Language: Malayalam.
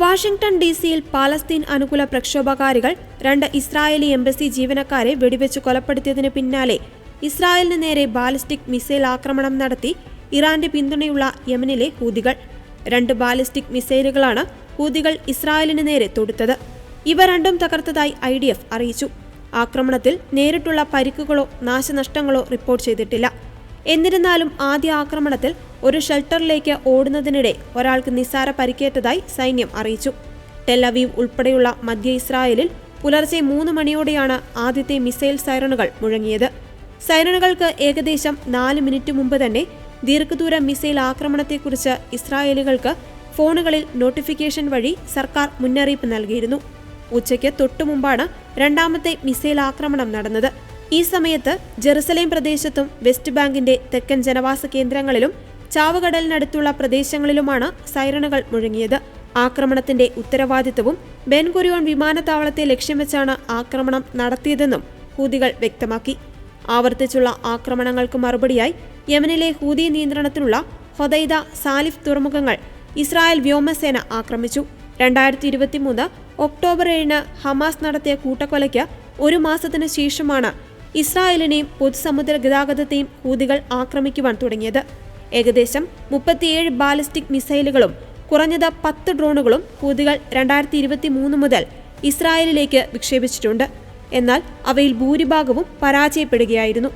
വാഷിംഗ്ടൺ ഡി സിയിൽ പാലസ്തീൻ അനുകൂല പ്രക്ഷോഭകാരികൾ രണ്ട് ഇസ്രായേലി എംബസി ജീവനക്കാരെ വെടിവെച്ച് കൊലപ്പെടുത്തിയതിന് പിന്നാലെ ഇസ്രായേലിന് നേരെ ബാലിസ്റ്റിക് മിസൈൽ ആക്രമണം നടത്തി ഇറാന്റെ പിന്തുണയുള്ള യമനിലെ ഹൂതികൾ. രണ്ട് ബാലിസ്റ്റിക് മിസൈലുകളാണ് ഹൂതികൾ ഇസ്രായേലിന് നേരെ തൊടുത്തത്. ഇവ രണ്ടും തകർത്തതായി ഐ ഡി എഫ് അറിയിച്ചു. ആക്രമണത്തിൽ നേരിട്ടുള്ള പരിക്കുകളോ നാശനഷ്ടങ്ങളോ റിപ്പോർട്ട് ചെയ്തിട്ടില്ല. എന്നിരുന്നാലും ആദ്യ ആക്രമണത്തിൽ ഒരു ഷെൽട്ടറിലേക്ക് ഓടുന്നതിനിടെ ഒരാൾക്ക് നിസ്സാര പരിക്കേറ്റതായി സൈന്യം അറിയിച്ചു. ടെലവീവ് ഉൾപ്പെടെയുള്ള മധ്യ ഇസ്രായേലിൽ പുലർച്ചെ മൂന്ന് മണിയോടെയാണ് ആദ്യത്തെ മിസൈൽ സൈറണുകൾ മുഴങ്ങിയത്. സൈറണുകൾക്ക് ഏകദേശം നാല് മിനിറ്റ് മുമ്പ് തന്നെ ദീർഘദൂര മിസൈൽ ആക്രമണത്തെക്കുറിച്ച് ഇസ്രായേലുകൾക്ക് ഫോണുകളിൽ നോട്ടിഫിക്കേഷൻ വഴി സർക്കാർ മുന്നറിയിപ്പ് നൽകിയിരുന്നു. ഉച്ചയ്ക്ക് തൊട്ടുമുമ്പാണ് രണ്ടാമത്തെ മിസൈൽ ആക്രമണം നടന്നത്. ഈ സമയത്ത് ജെറുസലേം പ്രദേശത്തും വെസ്റ്റ് ബാങ്കിന്റെ തെക്കൻ ജനവാസ കേന്ദ്രങ്ങളിലും ചാവുകടലിനടുത്തുള്ള പ്രദേശങ്ങളിലുമാണ് സൈറണുകൾ മുഴങ്ങിയത്. ആക്രമണത്തിന്റെ ഉത്തരവാദിത്തവും ബെൻഗുരിയോൺ വിമാനത്താവളത്തെ ലക്ഷ്യം വെച്ചാണ് ആക്രമണം നടത്തിയതെന്നും ഹൂതികൾ വ്യക്തമാക്കി. ആവർത്തിച്ചുള്ള ആക്രമണങ്ങൾക്ക് മറുപടിയായി യമനിലെ ഹൂതി നിയന്ത്രണത്തിലുള്ള ഹൊദൈദ സാലിഫ് തുറമുഖങ്ങൾ ഇസ്രായേൽ വ്യോമസേന ആക്രമിച്ചു. രണ്ടായിരത്തി ഇരുപത്തിമൂന്ന് ഒക്ടോബർ ഏഴിന് ഹമാസ് നടത്തിയ കൂട്ടക്കൊലയ്ക്ക് ഒരു മാസത്തിന് ശേഷമാണ് ഇസ്രായേലിനെയും പൊതുസമുദ്ര ഗതാഗതത്തെയും ഹൂതികൾ ആക്രമിക്കുവാൻ തുടങ്ങിയത്. ഏകദേശം മുപ്പത്തിയേഴ് ബാലിസ്റ്റിക് മിസൈലുകളും കുറഞ്ഞത് പത്ത് ഡ്രോണുകളും ഹൂതികൾ രണ്ടായിരത്തി ഇരുപത്തി മൂന്ന് മുതൽ ഇസ്രായേലിലേക്ക് വിക്ഷേപിച്ചിട്ടുണ്ട്. എന്നാൽ അവയിൽ ഭൂരിഭാഗവും പരാജയപ്പെടുകയായിരുന്നു.